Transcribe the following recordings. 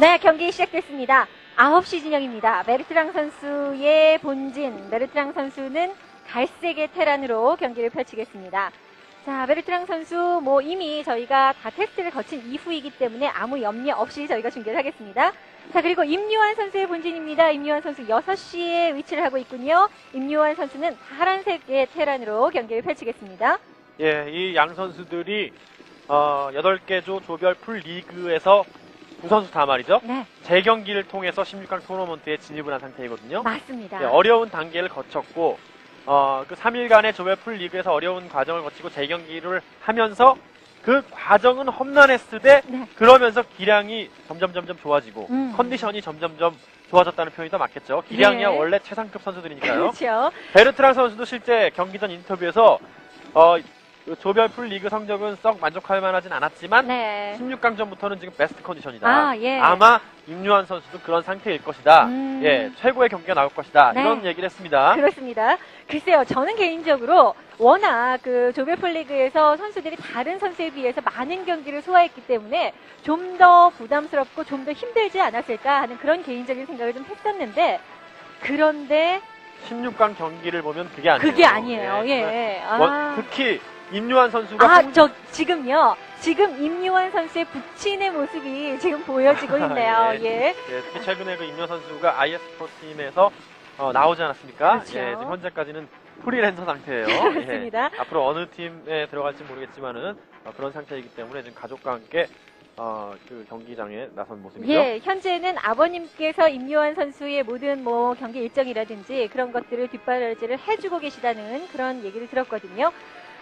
네, 경기 시작됐습니다. 9시 진영입니다. 메르트랑 선수의 본진, 메르트랑 선수는 갈색의 테란으로 경기를 펼치겠습니다. 자, 메르트랑 선수, 뭐 이미 저희가 다 테스트를 거친 이후이기 때문에 아무 염려 없이 저희가 중계를 하겠습니다. 자, 그리고 임요환 선수의 본진입니다. 임요환 선수 6시에 위치를 하고 있군요. 임요환 선수는 파란색의 테란으로 경기를 펼치겠습니다. 예, 이 양 선수들이 어, 8개 조 조별 풀 리그에서 두 선수 다 말이죠. 네, 재경기를 통해서 16강 토너먼트에 진입을 한 상태이거든요. 맞습니다. 예, 어려운 단계를 거쳤고 어, 그 3일간의 조별 풀 리그에서 어려운 과정을 거치고 재경기를 하면서 그 과정은 험난했을 때 네. 그러면서 기량이 점점 점점 좋아지고 음. 컨디션이 점점점 좋아졌다는 표현이 더 맞겠죠. 기량이야 예. 원래 최상급 선수들이니까요. 그렇죠. 베르트랑 선수도 실제 경기 전 인터뷰에서 어, 그 조별 풀 리그 성적은 썩 만족할 만하진 않았지만 네. 16강전부터는 지금 베스트 컨디션이다. 아, 예. 아마 임요한 선수도 그런 상태일 것이다. 음. 예, 최고의 경기가 나올 것이다. 네. 이런 얘기를 했습니다. 그렇습니다. 글쎄요, 저는 개인적으로 워낙 그 조별풀 리그에서 선수들이 다른 선수에 비해서 많은 경기를 소화했기 때문에 좀 더 부담스럽고 좀 더 힘들지 않았을까 하는 그런 개인적인 생각을 좀 했었는데 그런데 16강 경기를 보면 그게 아니에요. 그게 아니에요. 예. 예. 아, 원- 특히 임요한 선수가 아, 홍- 저 지금요. 지금 임요환 선수의 부친의 모습이 지금 보여지고 있네요. 예. 예. 예, 특히 최근에 그 임요한 선수가 IS 프로팀에서 어, 나오지 않았습니까? 그렇죠. 예, 지금 현재까지는 프리랜서 상태예요. 그렇습니다. 예, 앞으로 어느 팀에 들어갈지 모르겠지만은 어, 그런 상태이기 때문에 지금 가족과 함께 어, 그 경기장에 나선 모습이죠. 예, 현재는 아버님께서 임요환 선수의 모든 뭐 경기 일정이라든지 그런 것들을 뒷바라지를 해주고 계시다는 그런 얘기를 들었거든요.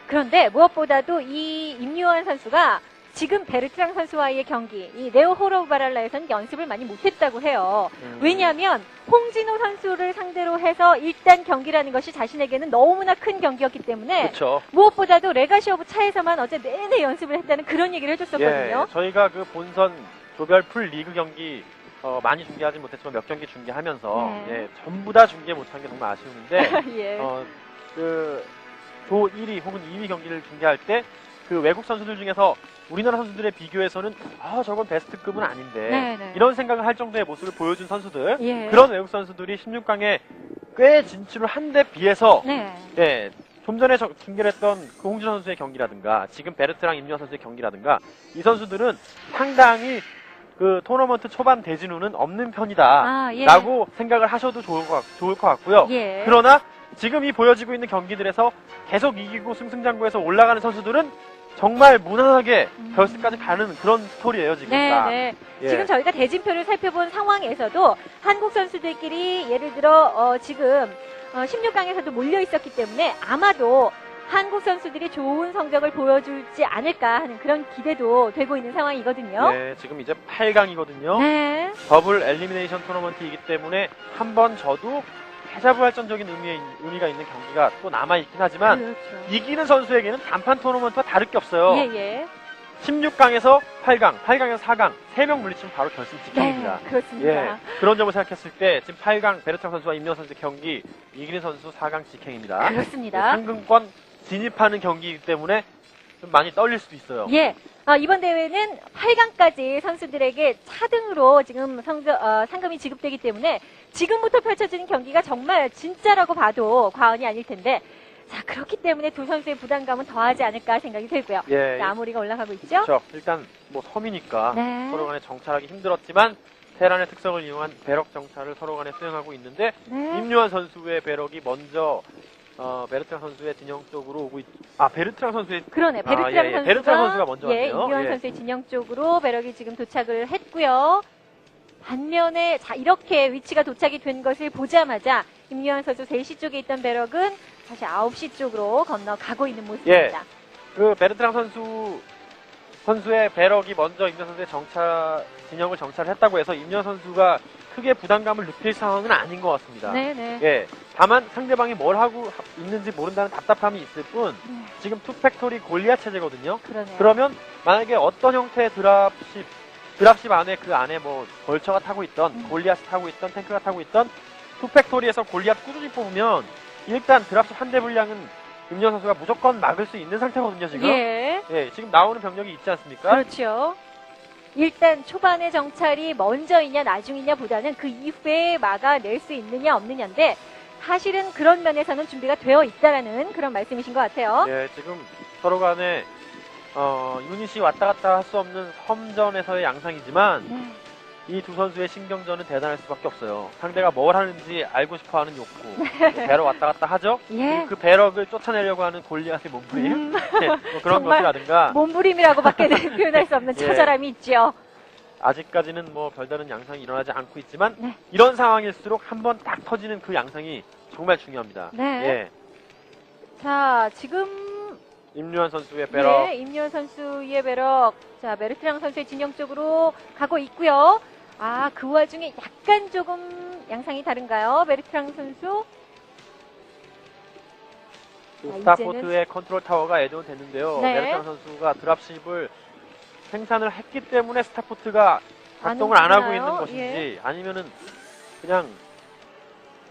그런데 무엇보다도 이 임요환 선수가 지금 베르트랑 선수와의 경기, 이 네오 호로바랄라에서는 연습을 많이 못했다고 해요. 음, 왜냐하면 홍진호 선수를 상대로 해서 일단 경기라는 것이 자신에게는 너무나 큰 경기였기 때문에 그렇죠. 무엇보다도 레가시 오브 차에서만 어제 내내 연습을 했다는 그런 얘기를 해줬었거든요. 예, 저희가 그 본선 조별 풀 리그 경기 어, 많이 중계하지 못했지만 몇 경기 중계하면서 네. 예, 전부 다 중계 못한 게 정말 아쉬운데 예. 어, 그 조 1위 혹은 2위 경기를 중계할 때 그 외국 선수들 중에서 우리나라 선수들의 비교에서는 아 저건 베스트급은 아닌데 네, 네. 이런 생각을 할 정도의 모습을 보여준 선수들 예. 그런 외국 선수들이 16강에 꽤 진출을 한 데 비해서 네. 예, 좀 전에 저- 중계를 했던 그 홍준 선수의 경기라든가 지금 베르트랑 임현 선수의 경기라든가 이 선수들은 상당히 그 토너먼트 초반 대진우는 없는 편이다 아, 예. 라고 생각을 하셔도 좋을 것, 같- 좋을 것 같고요 예. 그러나 지금 이 보여지고 있는 경기들에서 계속 이기고 승승장구해서 올라가는 선수들은 정말 무난하게 음. 결승까지 가는 그런 스토리예요 지금 네, 다. 네. 예. 지금 저희가 대진표를 살펴본 상황에서도 한국 선수들끼리 예를 들어 어, 지금 16강에서도 몰려 있었기 때문에 아마도 한국 선수들이 좋은 성적을 보여줄지 않을까 하는 그런 기대도 되고 있는 상황이거든요. 예, 지금 이제 8강이거든요 네. 더블 엘리미네이션 토너먼트이기 때문에 한번 져도 패자부 할전적인 의미, 의미가 있는 경기가 또 남아있긴 하지만 그렇죠. 이기는 선수에게는 단판 토너먼트와 다를 게 없어요. 예, 예. 16강에서 8강, 8강에서 4강, 3명 물리치면 바로 결승 직행입니다. 네, 그렇습니다. 예, 그런 점을 생각했을 때 지금 8강 베르트랑 선수와 임명 선수 경기 이기는 선수 4강 직행입니다. 그렇습니다. 상금권 진입하는 경기이기 때문에 좀 많이 떨릴 수도 있어요. 예. 아, 이번 대회는 8강까지 선수들에게 차등으로 지금 성적, 어, 상금이 지급되기 때문에 지금부터 펼쳐지는 경기가 정말 진짜라고 봐도 과언이 아닐 텐데 자, 그렇기 때문에 두 선수의 부담감은 더하지 않을까 생각이 들고요. 예, 자, 아무리가 올라가고 있죠? 그렇죠. 일단 뭐 섬이니까 네. 서로 간에 정찰하기 힘들었지만 테란의 특성을 이용한 배럭 정찰을 서로 간에 수행하고 있는데 네. 임요한 선수의 배럭이 먼저 어, 베르트랑 선수의 진영 쪽으로 오고 있... 아 베르트랑 선수의 그러네. 아, 베르트랑 예, 예. 선수가, 베르트랑 선수가 먼저 예, 왔네요. 이규환 예. 선수의 진영 쪽으로 배럭이 지금 도착을 했고요. 반면에 자 이렇게 위치가 도착이 된 것을 보자마자 임유한 선수 3시 쪽에 있던 배럭은 다시 9시 쪽으로 건너가고 있는 모습입니다. 그 베르트랑 선수 선수의 배럭이 먼저 임현 선수의 정찰 진영을 정찰했다고 해서 임현 선수가 크게 부담감을 느낄 상황은 아닌 것 같습니다. 네네. 예. 다만 상대방이 뭘 하고 하- 있는지 모른다는 답답함이 있을 뿐 네, 지금 투팩토리 골리앗 체제거든요. 그러네요. 그러면 만약에 어떤 형태의 드랍십 드랍십 안에 그 안에 뭐 벌처가 타고 있던 음. 골리앗이 타고 있던 탱크가 타고 있던 투팩토리에서 골리앗 꾸준히 뽑으면 일단 드랍십 한 대 분량은 임현 선수가 무조건 막을 수 있는 상태거든요 지금. 예. 예, 지금 나오는 병력이 있지 않습니까? 그렇죠. 일단 초반의 정찰이 먼저이냐 나중이냐 보다는 그 이후에 막아낼 수 있느냐 없느냐인데 사실은 그런 면에서는 준비가 되어 있다라는 그런 말씀이신 것 같아요. 예, 지금 서로 간에 어, 유닛이 왔다 갔다 할 수 없는 섬전에서의 양상이지만 네. 이 두 선수의 신경전은 대단할 수밖에 없어요. 상대가 뭘 하는지 알고 싶어하는 욕구. 배러 왔다 갔다 하죠. 예. 그, 그 배럭을 쫓아내려고 하는 골리앗의 몸부림, 음, 네, 뭐 그런 정말 것이라든가 몸부림이라고밖에 표현할 수 없는 예. 처절함이 있죠. 아직까지는 뭐 별다른 양상이 일어나지 않고 있지만 네. 이런 상황일수록 한번 딱 터지는 그 양상이 정말 중요합니다. 네. 예, 자, 지금 임류한 선수의 배럭 네, 임요현 선수의 배럭. 자, 메르트랑 선수의 진영 쪽으로 가고 있고요. 아, 그 와중에 약간 조금 양상이 다른가요? 메르트랑 선수? 그 아, 스타포트의 컨트롤 타워가 애드온 됐는데요. 네. 메르창 선수가 드랍십을 생산을 했기 때문에 스타포트가 작동을 안 안 하고? 있는 것인지 아니면은 그냥 저-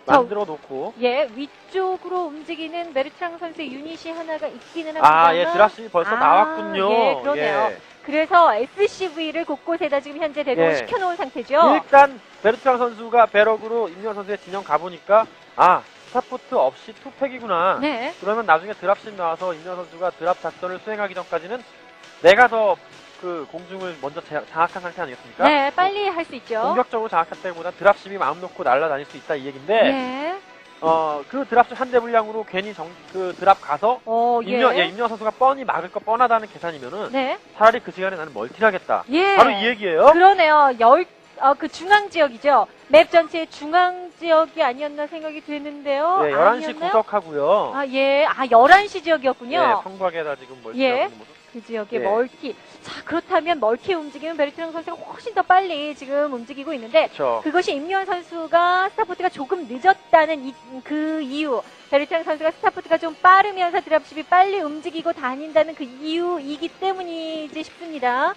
만들어 놓고 예, 위쪽으로 움직이는 메르트랑 선수의 유닛이 하나가 있기는 합니다. 아, 예, 드랍십이 벌써 아, 나왔군요. 예, 그러네요. 예. 그래서 SCV를 곳곳에다 지금 현재 대공을 예. 시켜놓은 상태죠. 일단 베르트랑 선수가 배럭으로 임현 선수의 진영 가보니까 아 스타포트 없이 투팩이구나. 네. 그러면 나중에 드랍십 나와서 임현 선수가 드랍 작전을 수행하기 전까지는 내가 더 그 공중을 먼저 자- 장악한 상태 아니겠습니까? 네, 빨리 할 수 있죠. 공격적으로 장악할 때보다 드랍십이 마음 놓고 날아다닐 수 있다 이 얘긴데 예. 어그 드랍십 한 대 분량으로 괜히 정, 그 드랍 가서 어, 예. 임현 예, 임현 선수가 뻔히 막을 거 뻔하다는 계산이면은 네. 차라리 그 시간에 나는 멀티를 하겠다. 예. 바로 이 얘기예요. 그러네요. 열, 어, 그 중앙 지역이죠. 맵 전체의 중앙 지역이 아니었나 생각이 드는데요. 예, 11시 아니었나요? 구석하고요. 아, 예. 아, 11시 지역이었군요. 예, 성곽에다 지금 멀티 예. 하고 있는 모습. 그 지역의 예. 멀티. 자, 그렇다면 멀티에 움직이면 베르트랑 선수가 훨씬 더 빨리 지금 움직이고 있는데 그렇죠. 그것이 임요한 선수가 스타포트가 조금 늦었다는 이, 그 이유. 베르트랑 선수가 스타포트가 좀 빠르면서 드랍십이 빨리 움직이고 다닌다는 그 이유이기 때문이지 싶습니다.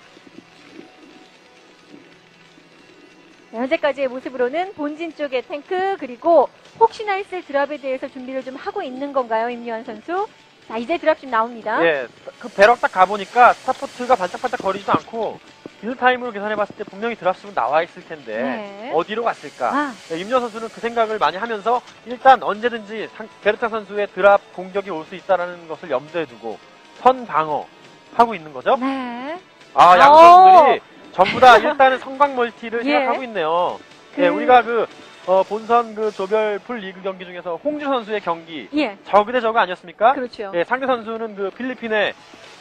네, 현재까지의 모습으로는 본진 쪽의 탱크 그리고 혹시나 있을 드랍에 대해서 준비를 좀 하고 있는 건가요, 임요한 선수? 자, 이제 드랍십 나옵니다. 예, 그 배럭 딱 가보니까 스타포트가 반짝반짝 거리지도 않고 딜타임으로 계산해봤을 때 분명히 드랍십은 나와 있을 텐데 네. 어디로 갔을까? 아, 네, 임현 선수는 그 생각을 많이 하면서 일단 언제든지 상- 베르타 선수의 드랍 공격이 올 수 있다는 것을 염두에 두고 선 방어 하고 있는 거죠. 네. 아, 양 오. 선수들이 전부 다 일단은 성광 멀티를 예. 생각하고 있네요. 그- 예, 우리가 그 어, 본선 그 조별 풀 리그 경기 중에서 홍주 선수의 경기 예, 저그 대 저그 아니었습니까? 그렇죠. 예, 상대 선수는 그 필리핀의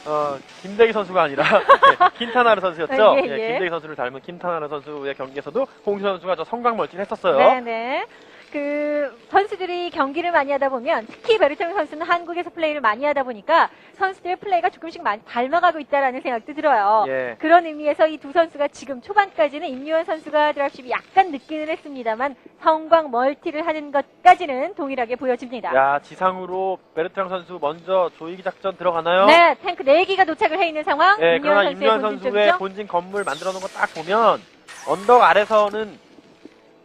어, 김대기 선수가 아니라 예, 킨타나르 선수였죠. 예, 예, 예. 김대기 선수를 닮은 킨타나르 선수의 경기에서도 홍주 선수가 저 성광 멀티를 했었어요. 네네. 그 선수들이 경기를 많이 하다 보면 특히 베르탕 선수는 한국에서 플레이를 많이 하다 보니까 선수들의 플레이가 조금씩 많이 닮아가고 있다라는 생각도 들어요. 예. 그런 의미에서 이 두 선수가 지금 초반까지는 임유현 선수가 드랍십이 약간 늦기는 했습니다만 성광 멀티를 하는 것까지는 동일하게 보여집니다. 야, 지상으로 베르트랑 선수 먼저 조이기 작전 들어가나요? 네, 탱크 4기가 도착을 해 있는 상황. 예, 임유현 그러나 선수의 임현 본진 선수의. 본진 건물 만들어 놓은 거 딱 보면 언덕 아래서는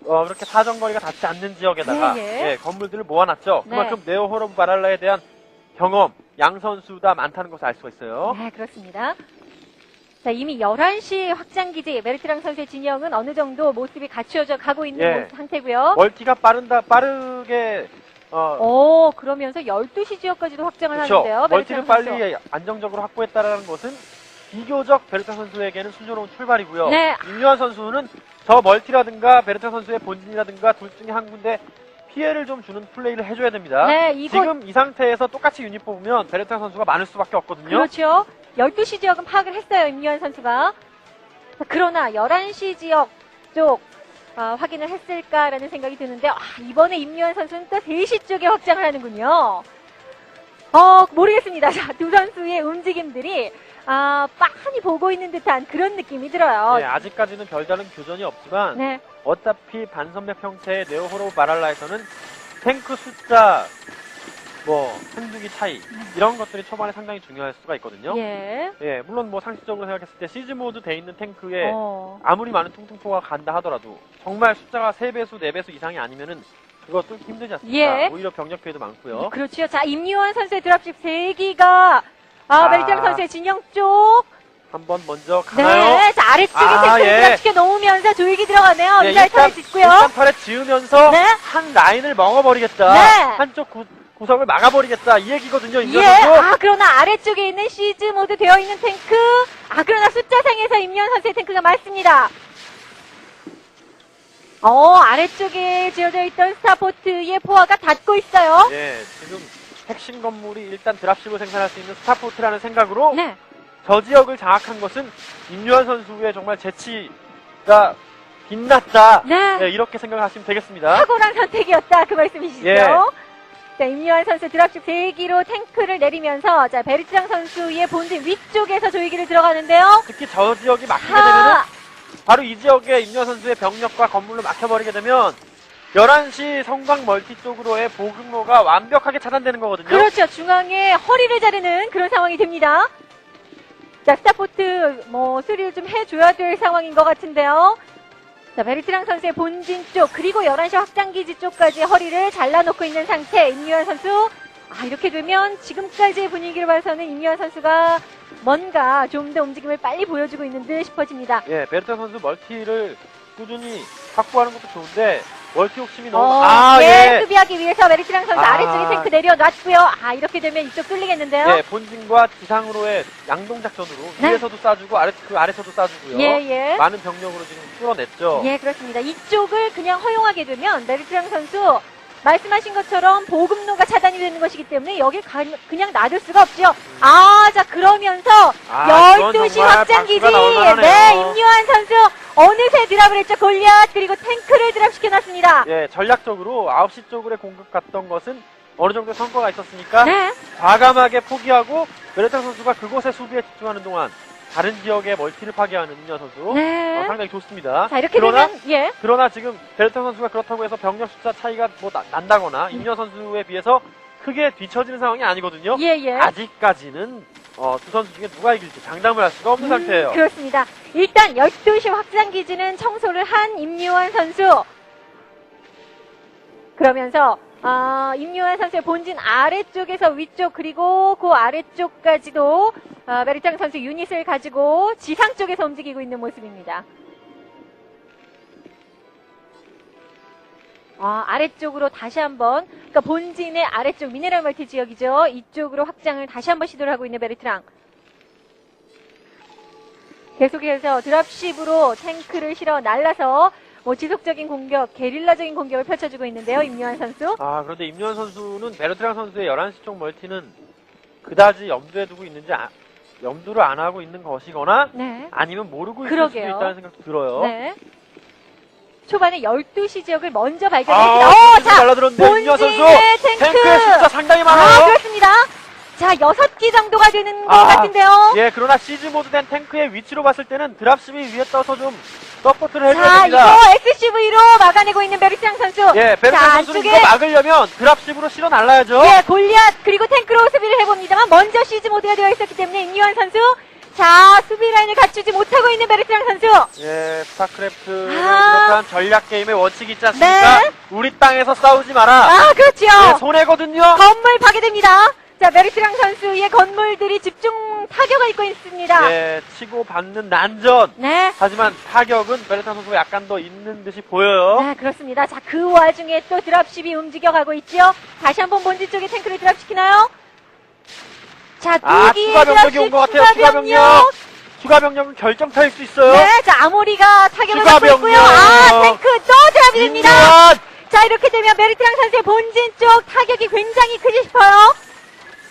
어, 그렇게 사정거리가 닿지 않는 지역에다가 예, 예. 예, 건물들을 모아놨죠. 네. 그만큼 네오 호러브 바랄라에 대한 경험, 양 선수 다 많다는 것을 알 수가 있어요. 네, 그렇습니다. 자, 이미 11시 확장기지 메르트랑 선수의 진영은 어느 정도 모습이 갖추어져 가고 있는 예. 모습 상태고요. 멀티가 빠른다, 빠르게 어, 오, 그러면서 12시 지역까지도 확장을 그렇죠. 하는데요. 멀티를 선수. 빨리 안정적으로 확보했다라는 것은 비교적 베르타 선수에게는 순조로운 출발이고요. 네. 임요한 선수는 저 멀티라든가 베르타 선수의 본진이라든가 둘 중에 한 군데 피해를 좀 주는 플레이를 해줘야 됩니다. 네, 이곳 지금 이 상태에서 똑같이 유닛 뽑으면 베르타 선수가 많을 수밖에 없거든요. 그렇죠. 12시 지역은 파악을 했어요. 임유한 선수가. 자, 그러나 11시 지역 쪽 아, 확인을 했을까라는 생각이 드는데 아, 이번에 임유한 선수는 또 3시 쪽에 확장을 하는군요. 어, 모르겠습니다. 자, 두 선수의 움직임들이 아, 빤히 보고 있는 듯한 그런 느낌이 들어요. 네, 아직까지는 별다른 교전이 없지만 네. 어차피 반선백 형태의 네오호로 바랄라에서는 탱크 숫자 뭐 한두기 차이 이런 것들이 초반에 상당히 중요할 수가 있거든요. 예. 예, 물론 뭐 상식적으로 생각했을 때 시즈 모드 돼 있는 탱크에 어. 아무리 많은 퉁퉁포가 간다 하더라도 정말 숫자가 3배수, 4배수 이상이 아니면은 뚫기 힘들지 않습니까? 예. 오히려 병력 피해도 많고요. 그렇죠. 자, 임유한 선수의 드랍십 3기가 아, 아. 멜장 선수의 진영 쪽 한 번 먼저 가나요? 네, 자, 아래쪽에 아, 탱크를 예. 드랍시켜 놓으면서 조이기 들어가네요. 예, 미사일 턴을 짓고요. 일단 털에 지으면서 네. 한 라인을 먹어버리겠다. 네. 한쪽 구, 구석을 막아버리겠다. 이 얘기거든요. 예, 임현 선수. 아, 그러나 아래쪽에 있는 시즈 모드 되어 있는 탱크. 아, 그러나 숫자상에서 임현 선수의 탱크가 많습니다. 어, 아래쪽에 지어져 있던 스타포트의 포화가 닿고 있어요. 예, 지금 핵심 건물이 일단 드랍십을 생산할 수 있는 스타포트라는 생각으로 네. 저 지역을 장악한 것은 임요한 선수의 정말 재치가 빛났다. 네. 예, 이렇게 생각하시면 되겠습니다. 탁월한 선택이었다. 그 말씀이시죠? 예. 자, 임요한 선수 드랍십 3기로 탱크를 내리면서, 자, 베르트장 선수의 본진 위쪽에서 조이기를 들어가는데요. 특히 저 지역이 막히게 되면은 하! 바로 이 지역에 임요한 선수의 병력과 건물로 막혀버리게 되면 11시 성광 멀티 쪽으로의 보급로가 완벽하게 차단되는 거거든요. 그렇죠. 중앙에 허리를 자르는 그런 상황이 됩니다. 자, 스타포트 뭐 수리를 좀 해줘야 될 상황인 것 같은데요. 자, 베르트랑 선수의 본진 쪽 그리고 11시 확장기지 쪽까지 허리를 잘라놓고 있는 상태 임유한 선수. 아 이렇게 되면 지금까지의 분위기를 봐서는 임유한 선수가 뭔가 좀 더 움직임을 빨리 보여주고 있는 듯 싶어집니다. 예, 베르타 선수 멀티를 꾸준히 확보하는 것도 좋은데 멀티 욕심이 너무 어, 아, 예, 예. 수비하기 위해서 베르트랑 선수 아. 아. 래쪽에 탱크 내려놨고요. 아 이렇게 되면 이쪽 뚫리겠는데요. 예, 본진과 지상으로의 양동 작전으로 네. 위에서도 쏴주고 아래 그 아래서도 쏴주고요. 예, 예. 많은 병력으로 지금 뚫어냈죠. 예, 그렇습니다. 이쪽을 그냥 허용하게 되면 메르트랑 선수 말씀하신 것처럼 보급로가 차단이 되는 것이기 때문에 여길 가- 그냥 놔둘 수가 없죠. 아, 자 그러면서 아, 이건 12시 정말 확장기지. 네, 임유한 선수 어느새 드랍을 했죠. 골리앗 그리고 탱크를 드랍시켜놨습니다. 예, 전략적으로 9시 쪽으로 공급 갔던 것은 어느 정도 성과가 있었으니까 네, 과감하게 포기하고 베르타 선수가 그곳에 수비에 집중하는 동안 다른 지역에 멀티를 파괴하는 임현 선수 어, 네. 상당히 좋습니다. 자 이렇게 그러나 되면 예, 그러나 지금 베르타 선수가 그렇다고 해서 병력 숫자 차이가 뭐 나- 난다거나 임현 선수에 비해서 크게 뒤처지는 상황이 아니거든요. 예, 예. 아직까지는 어, 두 선수 중에 누가 이길지 장담을 할 수가 없는 상태예요. 음, 그렇습니다. 일단 12시 확장 기지는 청소를 한 임유환 선수. 그러면서 어, 임유환 선수의 본진 아래쪽에서 위쪽 그리고 그 아래쪽까지도 어, 메리짱 선수 유닛을 가지고 지상 쪽에서 움직이고 있는 모습입니다. 아, 아래쪽으로 다시 한번, 그러니까 본진의 아래쪽 미네랄 멀티 지역이죠. 이쪽으로 확장을 다시 한번 시도를 하고 있는 베르트랑. 계속해서 드랍십으로 탱크를 실어 날라서 뭐 지속적인 공격, 게릴라적인 공격을 펼쳐주고 있는데요. 임요한 선수. 아, 그런데 임요한 선수는 베르트랑 선수의 11시 쪽 멀티는 그다지 염두에 두고 있는지 아- 염두를 안 하고 있는 것이거나 네. 아니면 모르고 있을 그러게요. 수도 있다는 생각도 들어요. 네. 초반에 12시 지역을 먼저 아, 발견했습니다. 어, 자, 자, 날라들었는데 임요한 선수 본진의 탱크. 탱크의 숫자 상당히 아, 많아요. 그렇습니다. 자, 6기 정도가 되는 것 아, 같은데요. 예, 그러나 시즈 모드 된 탱크의 위치로 봤을 때는 드랍십이 위에 떠서 좀 서포트를 해줘야 자, 됩니다. 이거 SCV로 막아내고 있는 베르트랑 선수. 예, 베르트 자, 선수는 이거 막으려면 드랍십으로 실어 날라야죠. 예, 골리앗 그리고 탱크로 수비를 해봅니다만 먼저 시즈 모드가 되어 있었기 때문에 임요한 선수 자 수비 라인을 갖추지 못하고 있는 베르트랑 선수 예, 스타크래프트는 아. 이렇게 전략 게임의 원칙이 있지 않습니까? 네. 우리 땅에서 싸우지 마라. 아 그렇죠 예, 손해거든요. 건물 파괴됩니다 자 베르트랑 선수의 건물들이 집중 타격을 입고 있습니다 예, 치고 받는 난전. 네. 하지만 타격은 베르타 선수가 약간 더 있는 듯이 보여요. 네, 그렇습니다. 자, 그 와중에 또 드랍십이 움직여가고 있죠. 다시 한번 본진 쪽에 탱크를 드랍시키나요? 자, 아, 두기의 추가 병력이 온 것 같아요. 추가 병력. 추가 병력은 결정타일 수 있어요. 네, 자, 아모리가 타격을 추가 받고 있고요. 병력. 아, 탱크 또 드랍이 됩니다. 임요한! 자, 이렇게 되면 메리트랑 선수의 본진 쪽 타격이 굉장히 크지 싶어요.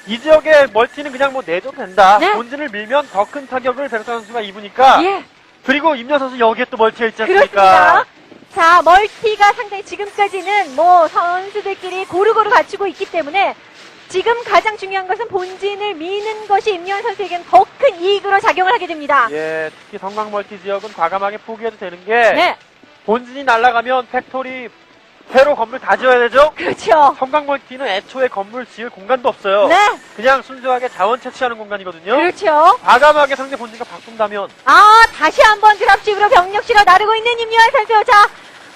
이 지역의 멀티는 그냥 뭐 내줘도 된다. 네. 본진을 밀면 더 큰 타격을 베르타 선수가 입으니까. 예, 그리고 임현 선수 여기에 또 멀티가 있지 그렇습니다. 않습니까? 자, 멀티가 상당히 지금까지는 뭐 선수들끼리 고루고루 갖추고 있기 때문에 지금 가장 중요한 것은 본진을 미는 것이 임요한 선수에게는 더 큰 이익으로 작용을 하게 됩니다. 예, 특히 성광 멀티 지역은 과감하게 포기해도 되는 게 네, 본진이 날아가면 팩토리 새로 건물 다 지어야 되죠? 그렇죠. 성광 멀티는 애초에 건물 지을 공간도 없어요. 네, 그냥 순수하게 자원 채취하는 공간이거든요. 그렇죠. 과감하게 상대 본진과 바꾼다면 아, 다시 한번 드랍식으로 병력 실어 나르고 있는 임요한 선수. 자,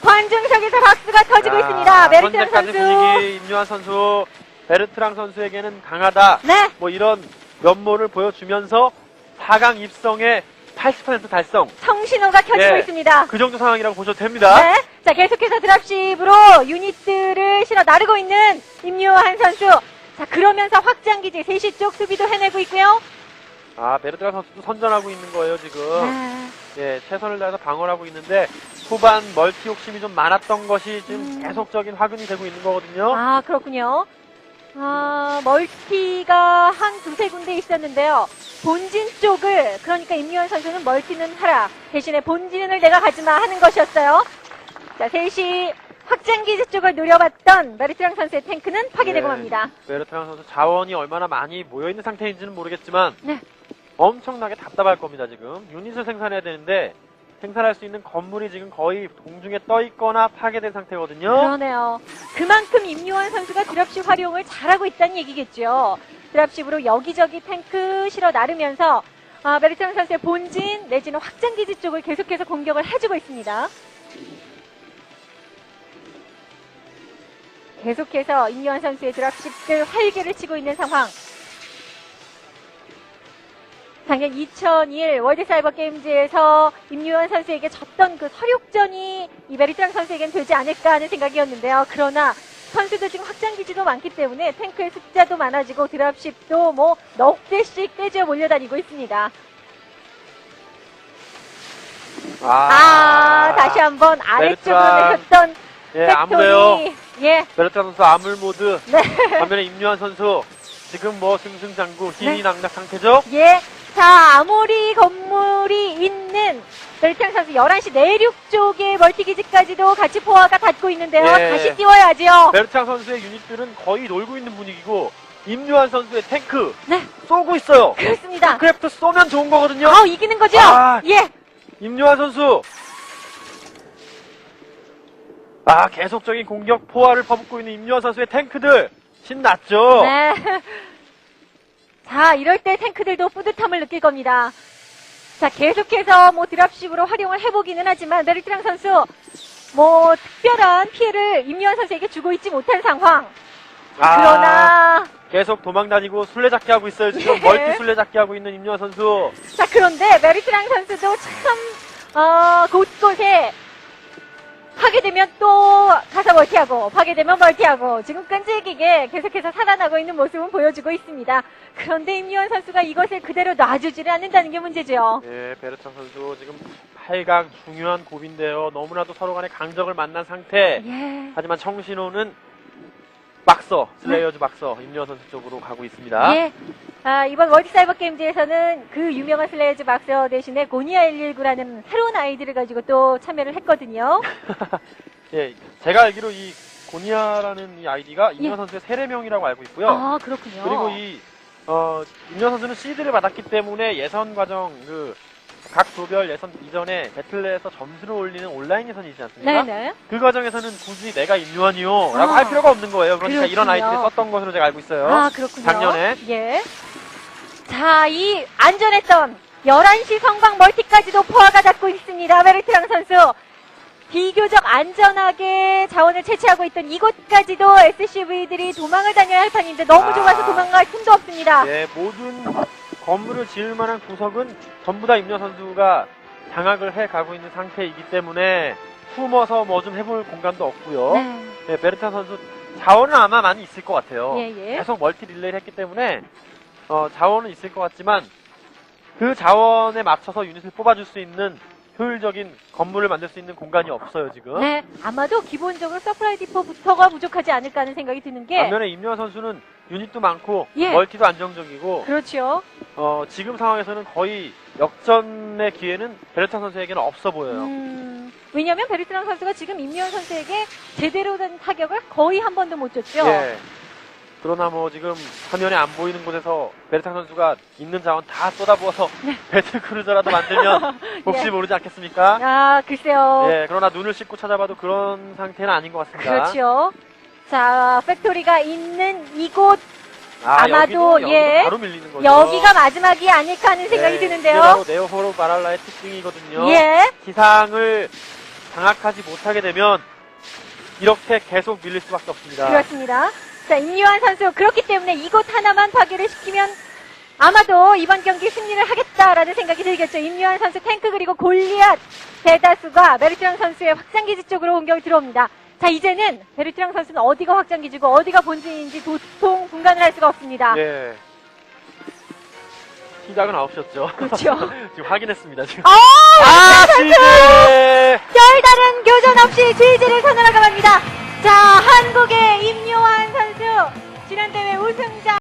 관중석에서 박수가 터지고 자, 있습니다. 메르트랑 현재까지 선수. 분위기 임요한 선수 베르트랑 선수에게는 강하다. 네, 뭐 이런 면모를 보여주면서 4강 입성의 80% 달성. 청신호가 켜지고 예. 있습니다. 그 정도 상황이라고 보셔도 됩니다. 네. 자, 계속해서 드랍십으로 유닛들을 실어 나르고 있는 임요한 선수. 자, 그러면서 확장기지 3시 쪽 수비도 해내고 있고요. 아, 베르트가 선수도 선전하고 있는 거예요, 지금. 아, 예, 최선을 다해서 방어를 하고 있는데, 초반 멀티 욕심이 좀 많았던 것이 지금 음. 계속적인 화근이 되고 있는 거거든요. 아, 그렇군요. 아, 멀티가 한 두세 군데 있었는데요. 본진 쪽을, 그러니까 임요한 선수는 멀티는 하라. 대신에 본진을 내가 가지마 하는 것이었어요. 자, 셋이 확장기지 쪽을 노려봤던 메르트랑 선수의 탱크는 파괴되고 네. 맙니다. 베르트랑 선수 자원이 얼마나 많이 모여있는 상태인지는 모르겠지만, 네. 엄청나게 답답할 겁니다, 지금. 유닛을 생산해야 되는데, 생산할 수 있는 건물이 지금 거의 공중에 떠 있거나 파괴된 상태거든요. 그러네요. 그만큼 임요한 선수가 드랍십 활용을 잘하고 있다는 얘기겠죠. 드랍십으로 여기저기 탱크 실어 나르면서 아, 메르트랑 선수의 본진 내지는 확장기지 쪽을 계속해서 공격을 해주고 있습니다. 계속해서 임요한 선수의 드랍십들 활개를 치고 있는 상황. 작년 2001 월드사이버 게임즈에서 임유현 선수에게 졌던 그 서륙전이 이 메리트랑 선수에겐 되지 않을까 하는 생각이었는데요. 그러나 선수도 지금 확장 기지도 많기 때문에 탱크의 숫자도 많아지고 드랍십도 뭐 넉 대씩 떼지어 몰려다니고 있습니다. 아, 다시 한번 아래쪽으로. 내렸던 예. 팩토리. 예, 베르트랑 선수 암울 모드. 네. 반면에 임유한 선수, 지금 뭐 승승장구, 힘이 네. 낙낙 상태죠? 예. 자, 아모리 건물 이 있는 벨탕 선수 11시 내륙 쪽에 멀티기지까지도 같이 포화가 닿고 있는데요. 예. 다시 띄워야죠. 베르트랑 선수의 유닛들은 거의 놀고 있는 분위기고, 임유한 선수의 탱크, 네, 쏘고 있어요. 그렇습니다. 크래프트 쏘면 좋은 거거든요. 아, 이기는 거죠? 아. 예. 임요한 선수. 아, 계속적인 공격 포화를 퍼붓고 있는 임요한 선수의 탱크들. 신났죠? 네. 자, 이럴 때 탱크들도 뿌듯함을 느낄 겁니다. 자, 계속해서 뭐 드랍십으로 활용을 해보기는 하지만 메리트랑 선수 뭐 특별한 피해를 임요한 선수에게 주고 있지 못한 상황. 아, 그러나 계속 도망 다니고 술래잡기 하고 있어요. 지금 예. 멀티 술래잡기 하고 있는 임요한 선수. 자, 그런데 메리트랑 선수도 참, 어, 곳곳에 파괴되면 또 가서 멀티하고, 파괴되면 멀티하고, 지금 끈질기게 계속해서 살아나고 있는 모습은 보여주고 있습니다. 그런데 임유원 선수가 이것을 그대로 놔주지를 않는다는 게 문제죠. 예, 베르트랑 선수 지금 8강 중요한 고비인데요. 너무나도 서로 간에 강적을 만난 상태. 예. 하지만 청신호는 막서, 슬레이어즈 막서, 임요한 선수 쪽으로 가고 있습니다. 예. 아, 이번 월드 사이버 게임즈에서는 그 유명한 슬레이즈 박서 대신에 고니아 119라는 새로운 아이디를 가지고 또 참여를 했거든요. 예, 제가 알기로 이 고니아라는 이 아이디가 임요한 예. 선수의 세례명이라고 알고 있고요. 아, 그렇군요. 그리고 이, 어, 임현 선수는 시드를 받았기 때문에 예선 과정, 그, 각 조별 예선 이전에 배틀내에서 점수를 올리는 온라인 예선이지 않습니까? 네네. 그 과정에서는 굳이 내가 임요한이요. 라고 아, 할 필요가 없는 거예요. 그러니까 이런 그렇군요. 아이디를 썼던 것으로 제가 알고 있어요. 아, 그렇군요. 작년에. 예. 자, 이 안전했던 11시 성방 멀티까지도 포화가 닿고 있습니다. 메르트랑 선수. 비교적 안전하게 자원을 채취하고 있던 이곳까지도 SCV들이 도망을 다녀야 할 판인데 너무 아. 좁아서 도망갈 틈도 없습니다. 예, 모든 건물을 지을 만한 구석은 전부 다 임현 선수가 장악을 해 가고 있는 상태이기 때문에 숨어서 뭐 좀 해볼 공간도 없고요. 네. 예, 베르타 선수 자원은 아마 많이 있을 것 같아요. 예, 예. 계속 멀티 릴레이를 했기 때문에 어, 자원은 있을 것 같지만 그 자원에 맞춰서 유닛을 뽑아줄 수 있는 효율적인 건물을 만들 수 있는 공간이 없어요 지금. 네. 아마도 기본적으로 서프라이 디퍼부터가 부족하지 않을까 하는 생각이 드는 게. 반면에 임요한 선수는 유닛도 많고 예. 멀티도 안정적이고 그렇죠. 어, 지금 상황에서는 거의 역전의 기회는 베르타 선수에게는 없어 보여요. 음, 왜냐하면 베르트랑 선수가 지금 임미연 선수에게 제대로 된 타격을 거의 한 번도 못 줬죠. 예. 그러나 뭐 지금 화면에 안 보이는 곳에서 베르타 선수가 있는 자원 다 쏟아부어서 네. 배틀 크루저라도 만들면 혹시 예. 모르지 않겠습니까? 아, 글쎄요. 예, 그러나 눈을 씻고 찾아봐도 그런 상태는 아닌 것 같습니다. 그렇죠. 자, 팩토리가 있는 이곳, 아, 여기도, 예. 여기가 마지막이 아닐까 하는 생각이 네, 드는데요. 바로 네오호로 바랄라의 특징이거든요. 예. 기상을 장악하지 못하게 되면 이렇게 계속 밀릴 수밖에 없습니다. 그렇습니다. 자, 임유한 선수. 그렇기 때문에 이곳 하나만 파괴를 시키면 아마도 이번 경기 승리를 하겠다라는 생각이 들겠죠. 임요한 선수 탱크 그리고 골리앗 대다수가 베르트랑 선수의 확장기지 쪽으로 공격이 들어옵니다. 자, 이제는 베르트랑 선수는 어디가 확장기지고 어디가 본진인지 도통 분간을 할 수가 없습니다. 예. 시작은 9시였죠. 그렇죠. 지금 확인했습니다. 지금. 어! 아, 지제! 별다른 교전 없이 GG를 선언하고 갑니다. 자, 한국의 임요한 선수 지난 대회 우승자